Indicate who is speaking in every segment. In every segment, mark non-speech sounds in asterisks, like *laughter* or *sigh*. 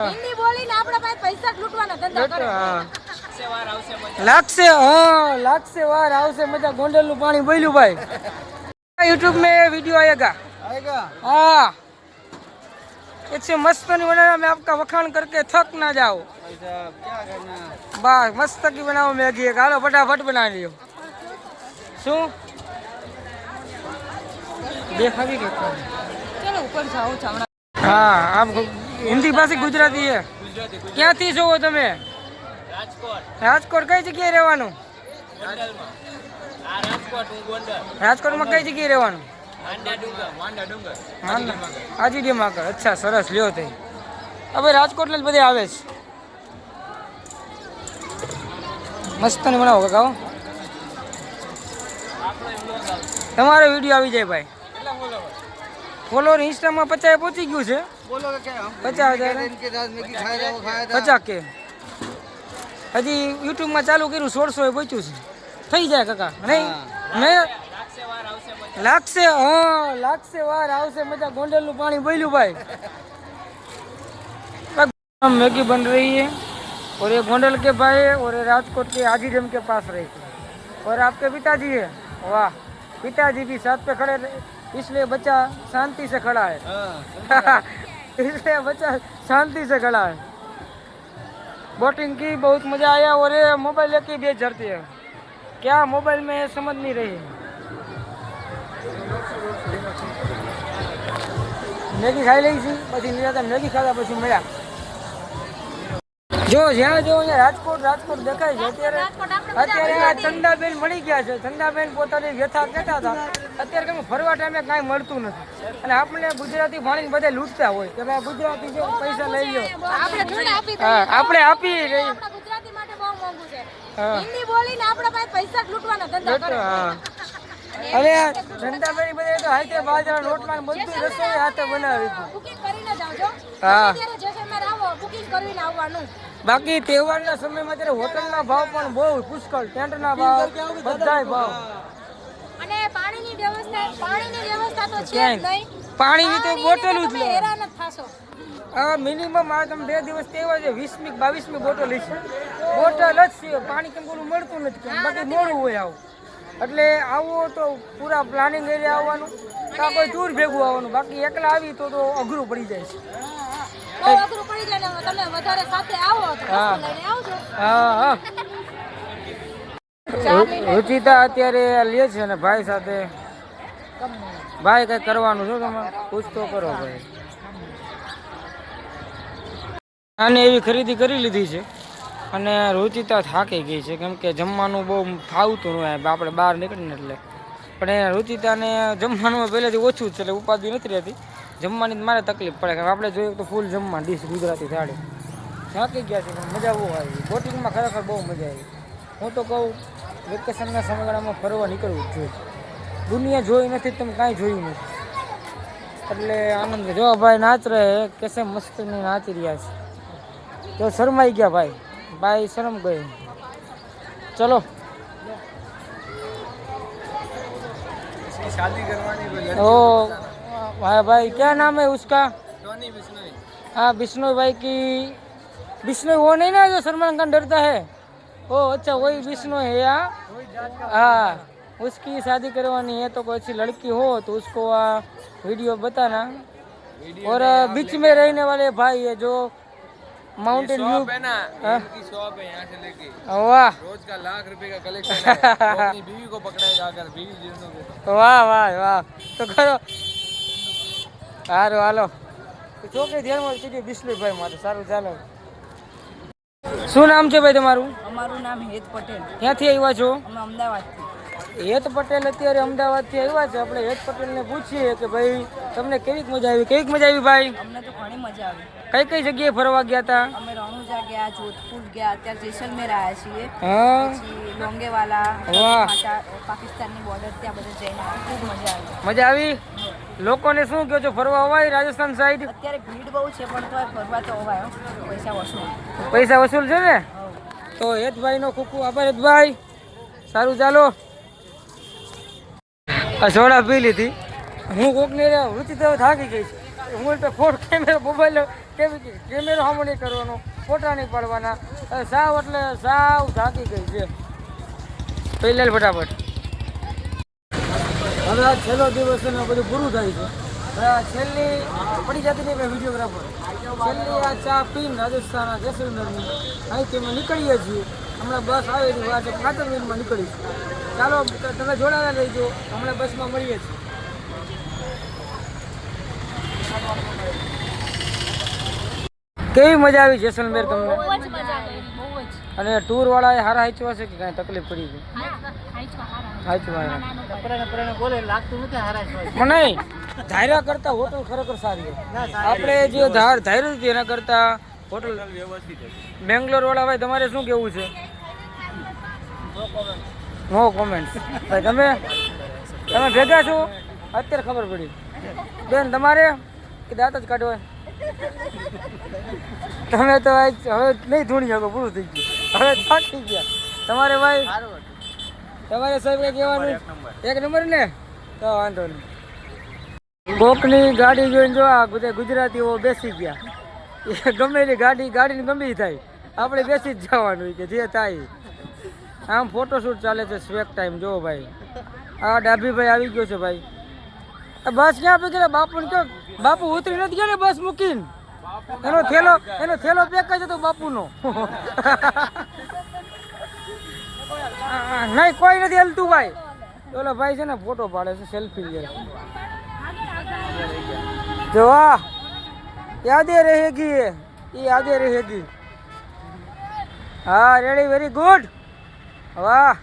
Speaker 1: હિન્દી બોલીને આપણા પાસે પૈસા જ લૂંટવાના ધંધા કરે
Speaker 2: હા લાગશે હા લાગશે વાર આવશે મજા ગોંડલનું પાણી બોલ્યું ભાઈ યુટ્યુબ में वीडियो आएगा
Speaker 3: आएगा
Speaker 2: हाँ इससे मस्त नहीं बनाना मैं आपका वखान करके थक ना जाओ
Speaker 3: भाई साहब क्या करना
Speaker 2: બસ મસ્ત કી બનાવો મેગી એક હાલો ફટાફટ બનાવી લ્યો શું દેખાવી હિન્દી ભાષી ગુજરાતી છે. ક્યાંથી છો તમે? રાજકોટ કઈ જગ્યાએ રહેવાનું? રાજકોટમાં કઈ જગ્યાએ રહેવાનું? આજી આગળ અચ્છા, સરસ, લ્યો તે. હવે રાજકોટ જ બધે આવે છે. મસ્ત ને બનાવો કાકા તમારો વીડિયો આવી જાય ભાઈ. ફોલોવર ઇન્સ્ટામાં પચાસ પહોંચી ગયું છે
Speaker 3: बोलो क्या हम
Speaker 2: पचास हजार है?
Speaker 3: इनके साथ मैगी खाया था वो खाया था
Speaker 2: પચાસ કે હજી યુટ્યુબમાં ચાલુ કર્યું સોળસો એ પહોંચ્યું છે થઈ જાય કાકા નહીં મેં લાગશે હા લાગશે વાર આવશે મજા ગોંડલનું પાણી બોલ્યું ભાઈ मैगी बन रही है और ये गोंडल के भाई और ये राजकोट के आजी डैम के पास रहते हैं और आपके पिताजी है वाह पिताजी भी साथ पे खड़े रहे, इसलिए बच्चा शांति से खड़ा है
Speaker 3: हाँ
Speaker 2: इसलिए *laughs* बच्चा शांति से खड़ा है बोटिंग की बहुत मजा आया और ये मोबाइल लेके भी झरती है क्या मोबाइल में है, समझ नहीं रही है મેગી ખાઈ લઈ છે પછી નિરાતા મેગી ખાધા પછી મળ્યા જો જ્યાં જો અહીંયા રાજકોટ રાજકોટ દેખાય છે અત્યારે અત્યારે આ ચંદાબેન મળી ગયા છે ચંદાબેન પોતાની વ્યથા કહેતા હતા અત્યારે કેમ ફરવા ટાઈમે કાંઈ મળતું નથી. અને આપણે ગુજરાતી ભણીને બધે લૂંટતા હોય. કે ભાઈ ગુજરાતી જો પૈસા લઈ લો.
Speaker 1: આપણે આપી ગુજરાતી માટે બહુ મોંઘું છે. હિન્દી બોલીને આપણા પાસે પૈસા લૂંટવાના ધંધા કરે.
Speaker 2: હા. અરે બધે તો હાથે બાજરા રોટલા ને બધું રસોઈ હાથે બનાવી
Speaker 1: બુકિંગ કરીને જ
Speaker 2: હા.
Speaker 1: જેસલમેર આવો બુકિંગ કરીને આવવાનું.
Speaker 2: બાકી તહેવારના સમયમાં ત્યારે હોટલના ભાવ પણ બહુ પુષ્કળ ટેન્ટના ભાવ બધાય ભાવ.
Speaker 1: વ્યવસ્થા પાણીની વ્યવસ્થા તો છે જ નહીં.
Speaker 2: પાણીની તો બોટલ જ
Speaker 1: તમે હેરાન થાશો.
Speaker 2: આ મિનિમમ આ તમે બે દિવસ તહેવાર છે વીસમી બાવીસમી બોટલ છે બોટલ જ છે પાણી કેમ બોલું મળતું નથી બાકી મોડું હોય આવું. એટલે આવો તો પૂરા પ્લાનિંગ કરી આવવાનું. કાં કોઈ ટૂર ભેગું આવવાનું. બાકી એકલા આવી તો તો અઘરું પડી જાય છે.
Speaker 1: બહુ અઘરું પડી જાય ને તમે વધારે સાથે આવો
Speaker 2: હા. હા હા. રુચિતા અત્યારે લે છે ને ભાઈ સાથે. ભાઈ, કઈ કરવાનું છો તમે પૂછતો કરો ભાઈ. આને એવી ખરીદી કરી લીધી છે. અને રુચિતા થાકી ગઈ છે, કેમ કે જમવાનું બહુ ફાવતું હોય આપણે બહાર નીકળીને એટલે. પણ એ રુચિતાને જમવાનું પહેલેથી ઓછું જ છે, એટલે ઉપાધિ નથી રહેતી. જમવાની મારે તકલીફ પડે, કે આપણે જોઈએ તો ફૂલ જમવા ડીશ ગુજરાતી થાળી. થાકી ગયા છે મજા બહુ આવી. બોટિંગમાં ખરેખર બહુ મજા આવી. હું તો કહું વેકેશનના સમયગાળામાં ફરવા નીકળવું જ જોઈએ. દુનિયા જોઈ નથી તમે કાંઈ જોયું નથી એટલે આનંદ જો ભાઈ નાચ રહે કેસે મસ્ત ને નાચી રહ્યા છે તો શરમાઈ ગયા ભાઈ ભાઈ શરમ ગઈ ચલો
Speaker 3: शादी करवानी को
Speaker 2: ओ भाई भाई क्या नाम है उसका
Speaker 3: टोनी बिश्नोई
Speaker 2: हाँ बिश्नोई भाई की बिश्नोई वो नहीं ना जो सलमान खान डरता है ओ अच्छा वही बिश्नोई है यहाँ हाँ उसकी शादी करवानी है तो कोई अच्छी लड़की हो तो उसको आ, वीडियो बताना और आ, बीच में रहने वाले भाई है जो माउंटेन व्यू
Speaker 3: है ना
Speaker 2: हाँ?
Speaker 3: इनकी शॉप है यहाँ से लेके
Speaker 2: वाह
Speaker 3: रोज का लाख रुपए का कलेक्शन है वो अपनी बीवी को पकड़ाए जाकर बीवी जिसको को
Speaker 2: વાહ વાહ વાહ તો કરો સારું હાલો છોકરી ધ્યાનમાં કીધી બિસ્લુભાઈ માટે સારું ચાલો શું નામ છે ભાઈ તમારું
Speaker 4: અમારું નામ હેત પટેલ
Speaker 2: ક્યાંથી આવ્યા છો
Speaker 4: અમે અમદાવાદથી
Speaker 2: હેત પટેલ અત્યારે અમદાવાદથી આવ્યા છે. આપણે હેત પટેલને પૂછીએ કે ભાઈ તમને કેવી મજા આવી? કેવી મજા આવી ભાઈ?
Speaker 4: અમને તો ઘણી મજા આવી.
Speaker 2: કઈ કઈ જગ્યાએ ફરવા ગયા હતા
Speaker 4: અમે રણુજા ગયા જોધપુર ગયા અત્યારે જેસલમેર આવ્યા છીએ.
Speaker 2: હા.
Speaker 4: પછી લોંગેવાલા
Speaker 2: વાહ.
Speaker 4: પાકિસ્તાનની બોર્ડર ત્યાં બધે જઈને. ખૂબ મજા આવી.
Speaker 2: મજા આવી? લોકોને શું કહો છો ફરવા અવાય રાજસ્થાન સાઈડ
Speaker 4: અત્યારે ભીડ બહુ છે પણ તો ફરવા તો અવાય પૈસા વસૂલ.
Speaker 2: પૈસા વસૂલ છે ને? તો હેતભાઈનો ખૂબ ખૂબ આભાર હેતભાઈ. સારું ચાલો. આ સોડા પી લીધી. હું કોકને વૃત્તિ તો થાકી ગઈ છે. હું તો ફોન કેમેરા મોબાઈલ કેવી કેમેરો સામો નહીં કરવાનો ફોટા નહીં પાડવાના. સાવ એટલે સાવ થાકી ગઈ છે. પહેલા ફટાફટ. હવે આ છેલ્લો દિવસ છે બધું પૂરું થાય છે. આ છેલ્લી પડી જતી નહીં ભાઈ વિડીયોગ્રાફર. છેલ્લી આ ચા પીને રાજસ્થાન જેસલમેરની અહીંથી અમે નીકળીએ છીએ. હમણાં બસ આવે છે આજે ખાતર મિલમાં નીકળીશું. ચાલો તમે જોડાયા રહીજો હમણાં બસમાં મળીએ છીએ. કેવી મજા આવી જેસલમેર તમને?
Speaker 1: બહુ જ મજા આવી બહુ જ.
Speaker 2: અને ટૂર વાળાએ હારા હાચવા છે કે કાંઈ તકલીફ પડી છે?
Speaker 1: હાચવા હારા.
Speaker 2: હાચવા
Speaker 1: નાનું
Speaker 2: પણ નહીં ધાર્યા કરતા હોટલ ખરેખર સારી આપણે જે ધાર ધાર્યું એના કરતા હોટલ બેંગ્લોર વાળા ભાઈ તમારે શું કેવું છે? નો કોમેન્ટ ભાઈ, તમે? તમે ભેગા છો? અત્યારે ખબર પડી. બેન, તમારે? કે દાંત જ કાઢવા તમે તો હવે નહીં ધૂણી શકો, પૂરું થઈ ગયું. હવે થાકી ગયા. તમારે ભાઈ? તમારે સાહેબ કઈ કહેવાનું? એક નંબર ને? તો વાંધો નહીં. કોકની ગાડી જોઈને જો આ બધા ગુજરાતીઓ બેસી ગયા. ગમે એની ગાડી, ગાડીની ગમે થાય. આપણે બેસી જ જવાનું કે જે થાય. આમ ફોટોશૂટ ચાલે છે સ્વેક ટાઈમ જો ભાઈ. આ ડાભીભાઈ આવી ગયો છે ભાઈ. બસ ક્યાં પે ગયા બાપુ ને બાપુ ઉતરી નથી ગયા ને બસ મૂકીને? એનો થેલો એનો થેલો પેક જ હતો બાપુનો. *laughs* નહીં, કોઈ નથી હલતું ભાઈ. ઓલો ભાઈ છે ને ફોટો પાડે છે સેલ્ફી લે. જોવા યાદે રહેગી એ. યાદે રહેગી. હા રેડી વેરી ગુડ વાહ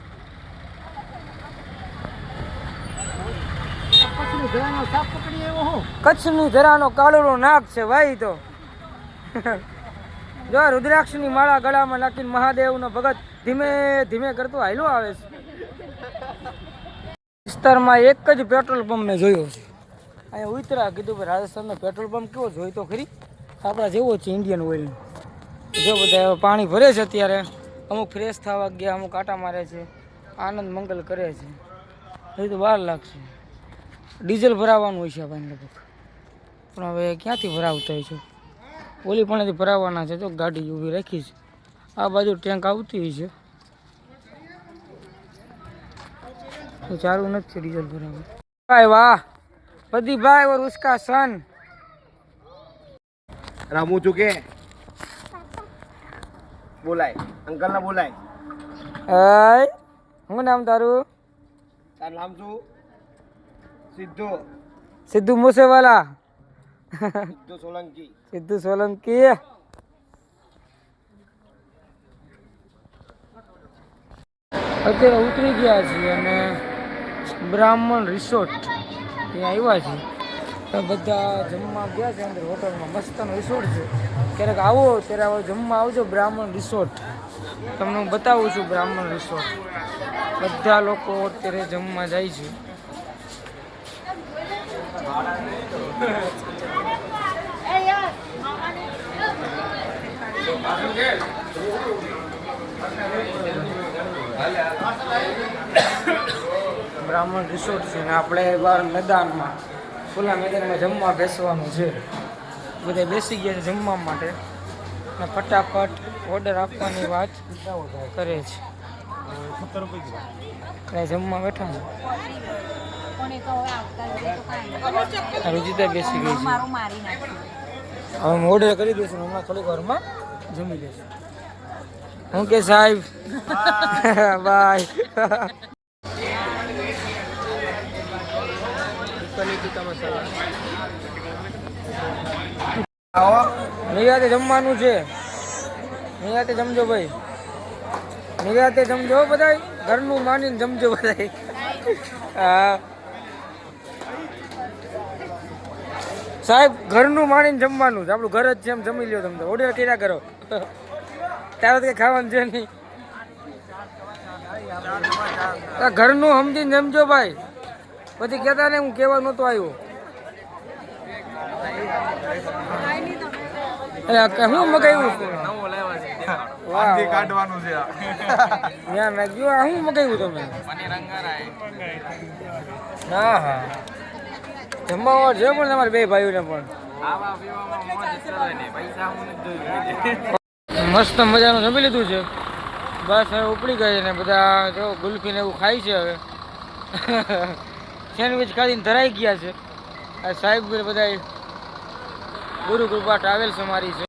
Speaker 2: કચ્છની ધરાનો કાળો નાગ છે ભાઈ તો. જો રુદ્રાક્ષની માળા ગળામાં નાખીને મહાદેવનો ભગત ધીમે ધીમે કરતો હાલો આવે છે. વિસ્તારમાં એક જ પેટ્રોલ પંપ મેં જોયો છે. અહીંયા ઉતરા કીધું કે રાજસ્થાનનો પેટ્રોલ પંપ કેવો જોઈતો ખરી? આપણા જેવો છે ઇન્ડિયન ઓઇલ જો બધા પાણી ભરે છે અત્યારે. અમુક ફ્રેશ થવા ગયા, અમુક આટા મારે છે. આનંદ મંગલ કરે છે. હજી તો વાર લાગશે ડીઝલ ભરાવાનું હોય છે આપણને લગભગ. પણ હવે ક્યાંથી ભરાવતા હોય છે? ઓલી પણ ભરાવવાના છે તો ગાડી ઊભી રાખી છે. આ બાજુ ટેન્ક આવતી હોય છે. ચાલુ નથી ડીઝલ ભરાવું ભાઈ વાહ! બધી ભાઈ ઓર ઉસકા સન.
Speaker 3: રામુ ચુકે બોલાય. અંકલ ના બોલાય.
Speaker 2: હાય શું નામ તારું?
Speaker 3: તારું નામ શું? સિદ્ધુ.
Speaker 2: સિદ્ધુ મુસેવાલા.
Speaker 3: સિદ્ધુ સોલંકી.
Speaker 2: સિદ્ધુ સોલંકી. અત્યારે ઉતરી ગયા છીએ અને બ્રાહ્મણ રિસોર્ટ ત્યાં આવ્યા છીએ. બધા જમવા ગયા છે અંદર હોટલમાં, મસ્તનો રિસોર્ટ છે. ક્યારેક આવો, ત્યારે આવો જમવા આવજો, બ્રાહ્મણ રિસોર્ટ તમને હું બતાવું છું બ્રાહ્મણ રિસોર્ટ બધા લોકો અત્યારે જમવા જાય છે. બ્રાહ્મણ રિસોર્ટ છે ને આપણે બહાર મેદાનમાં. ખુલ્લા મેદાનમાં જમવા બેસવાનું છે. બધા બેસી ગયા છે જમવા માટે. ને ફટાફટ ઓર્ડર આપવાની વાત કરે છે. જમવા બેઠા આ રુચિતા બેસી ગઈ છે. હવે હું ઓર્ડર કરી દઈશું હમણાં થોડીક વારમાં જમી લઈશું. હું કે સાહેબ? *laughs* બાય. નિરાતે જમવાનું છે. નિરાતે જમજો ભાઈ. નિરાતે જમજો બધા ઘરનું માનીને જમજો બધાય. હા. સાહેબ, ઘરનું માણીને જમવાનું છે. આપણું ઘર જ એમ જમી લ્યો તમે ઓર્ડર કર્યા કરો. ત્યારે કંઈ ખાવાનું છે નહીં. ઘરનું સમજીને જમજો ભાઈ. પછી કહેતા ને હું કહેવા નહોતો આવ્યો. એટલે હું મગાવ્યું.
Speaker 3: કાઢવાનું છે
Speaker 2: રાખજો આ શું મગાવ્યું તમે? હા હા. જમવા છે પણ તમારે બે ભાઈઓને પણ.
Speaker 3: હું
Speaker 2: મસ્ત મજાનું જમી લીધું છે. બસ હવે ઉપડી ગઈ ને બધા જો ગુલ્ફી ને એવું ખાય છે હવે. સેન્ડવિચ ખાધીને ધરાઈ ગયા છે. આ સાહેબ બધા ગુરુ કૃપા ટ્રાવેલ્સ અમારી છે.